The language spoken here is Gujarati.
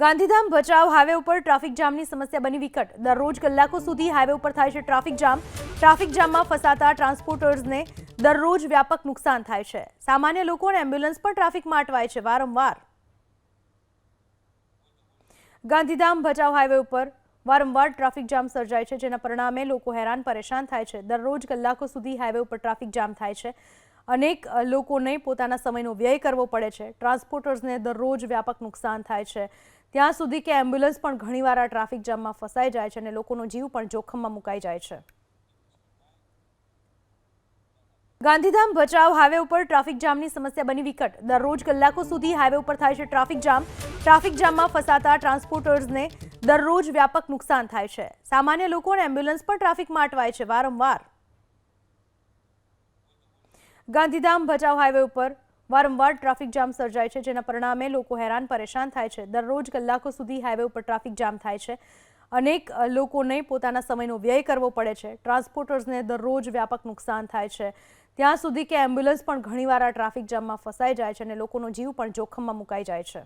ગાંધીધામ ભચાઉ હાઈવે ઉપર ટ્રાફિક જામની સમસ્યા બની વિકટ. દરરોજ કલાકો સુધી હાઈવે ઉપર થાય છે ટ્રાફિક જામ. ટ્રાફિક જામમાં ફસાતા ટ્રાન્સપોર્ટર્સને દરરોજ વ્યાપક નુકસાન થાય છે. સામાન્ય લોકો અને એમ્બ્યુલન્સ પણ ટ્રાફિકમાં અટવાય છે વારંવાર. ગાંધીધામ ભચાઉ હાઈવે ઉપર વારંવાર ટ્રાફિક જામ સર્જાય છે, જેના પરિણામે લોકો હેરાન પરેશાન થાય છે. દરરોજ કલાકો સુધી હાઈવે ઉપર ટ્રાફિક જામ થાય છે. અનેક લોકોને પોતાના સમયનો વ્યય કરવો પડે છે. ટ્રાન્સપોર્ટર્સને દરરોજ વ્યાપક નુકસાન થાય છે. ત્યાં સુધી કે એમ્બ્યુલન્સ પણ ઘણીવાર આ ટ્રાફિક જામમાં ફસાઈ જાય છે અને લોકોનો જીવ પણ જોખમમાં મુકાઈ જાય છે. ગાંધીધામ ભચાઉ હાઈવે ઉપર ટ્રાફિક જામની સમસ્યા બની વિકટ. દરરોજ કલાકો સુધી હાઈવે ઉપર થાય છે ટ્રાફિક જામ. ટ્રાફિક જામમાં ફસાતા ટ્રાન્સપોર્ટર્સને દરરોજ વ્યાપક નુકસાન થાય છે. સામાન્ય લોકો અને એમ્બ્યુલન્સ પણ ટ્રાફિકમાં અટવાય છે વારંવાર. ગાંધીધામ ભચાઉ હાઈવે ઉપર વારંવાર ટ્રાફિક જામ સર્જાય છે, જેના પરિણામે લોકો હેરાન પરેશાન થાય છે. દરરોજ કલાકો સુધી હાઈવે ઉપર ટ્રાફિક જામ થાય છે. અનેક લોકોને પોતાના સમયનો વ્યય કરવો પડે છે. ટ્રાન્સપોર્ટર્સને દરરોજ વ્યાપક નુકસાન થાય છે. ત્યાં સુધી કે એમ્બ્યુલન્સ પણ ઘણીવાર આ ટ્રાફિક જામમાં ફસાઈ જાય છે અને લોકોનો જીવ પણ જોખમમાં મુકાઈ જાય છે.